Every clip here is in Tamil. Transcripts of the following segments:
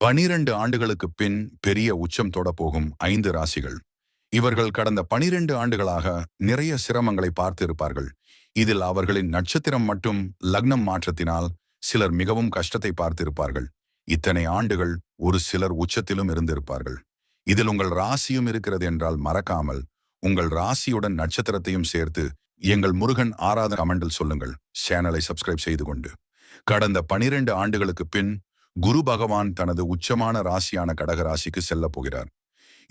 பனிரெண்டு ஆண்டுகளுக்கு பின் பெரிய உச்சம் தொடப்போகும் போகும் ஐந்து ராசிகள். இவர்கள் கடந்த பனிரெண்டு ஆண்டுகளாக நிறைய சிரமங்களை பார்த்திருப்பார்கள். இதில் அவர்களின் நட்சத்திரம் மற்றும் லக்னம் மாற்றத்தினால் சிலர் மிகவும் கஷ்டத்தை பார்த்திருப்பார்கள். இத்தனை ஆண்டுகள் ஒரு சிலர் உச்சத்திலும் இருந்திருப்பார்கள். இதில் உங்கள் ராசியும் இருக்கிறது என்றால் மறக்காமல் உங்கள் ராசியுடன் நட்சத்திரத்தையும் சேர்த்து எங்கள் முருகன் ஆராத கமெண்டில் சொல்லுங்கள். சேனலை சப்ஸ்கிரைப் செய்து கொண்டு. கடந்த பனிரெண்டு ஆண்டுகளுக்கு பின் குரு பகவான் தனது உச்சமான ராசியான கடக ராசிக்கு செல்ல போகிறார்.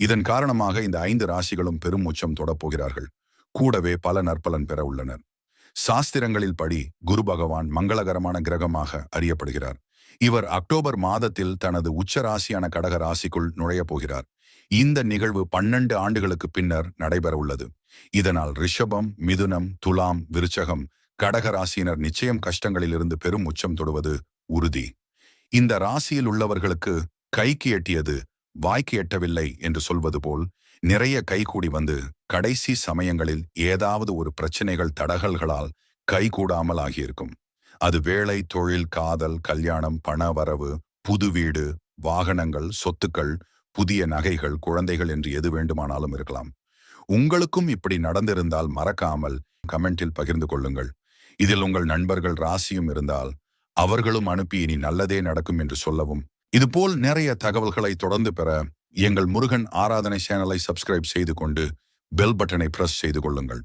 இதன் காரணமாக இந்த ஐந்து ராசிகளும் பெரும் உச்சம் தொடப்போகிறார்கள் கூடவே பல நற்பலன் பெற உள்ளனர். சாஸ்திரங்களில் படி குரு பகவான் மங்களகரமான கிரகமாக அறியப்படுகிறார். இவர் அக்டோபர் மாதத்தில் தனது உச்ச ராசியான கடக ராசிக்குள் நுழையப் போகிறார். இந்த நிகழ்வு பன்னெண்டு ஆண்டுகளுக்கு பின்னர் நடைபெற உள்ளது. இதனால் ரிஷபம் மிதுனம் துலாம் விருச்சகம் கடக ராசியினர் நிச்சயம் கஷ்டங்களிலிருந்து பெரும் உச்சம் தொடுவது உறுதி. இந்த ராசியில் உள்ளவர்களுக்கு கைக்கு எட்டியது வாய்க்கு எட்டவில்லை என்று சொல்வது போல் நிறைய கைகூடி வந்து கடைசி சமயங்களில் ஏதாவது ஒரு பிரச்சனைகள் தடகல்களால் கைகூடாமல் ஆகியிருக்கும். அது வேலை தொழில் காதல் கல்யாணம் பண வரவு புது வீடு வாகனங்கள் சொத்துக்கள் புதிய நகைகள் குழந்தைகள் என்று எது வேண்டுமானாலும் இருக்கலாம். உங்களுக்கும் இப்படி நடந்திருந்தால் மறக்காமல் கமெண்டில் பகிர்ந்து கொள்ளுங்கள். இதில் உங்கள் நண்பர்கள் ராசியும் இருந்தால் அவர்களும் அனுப்பி இனி நல்லதே நடக்கும் என்று சொல்லவும். இதுபோல் நிறைய தகவல்களை தொடர்ந்து பெற எங்கள் முருகன் ஆராதனை சேனலை சப்ஸ்கிரைப் செய்து கொண்டு பெல் பட்டனை பிரஸ் செய்து கொள்ளுங்கள்.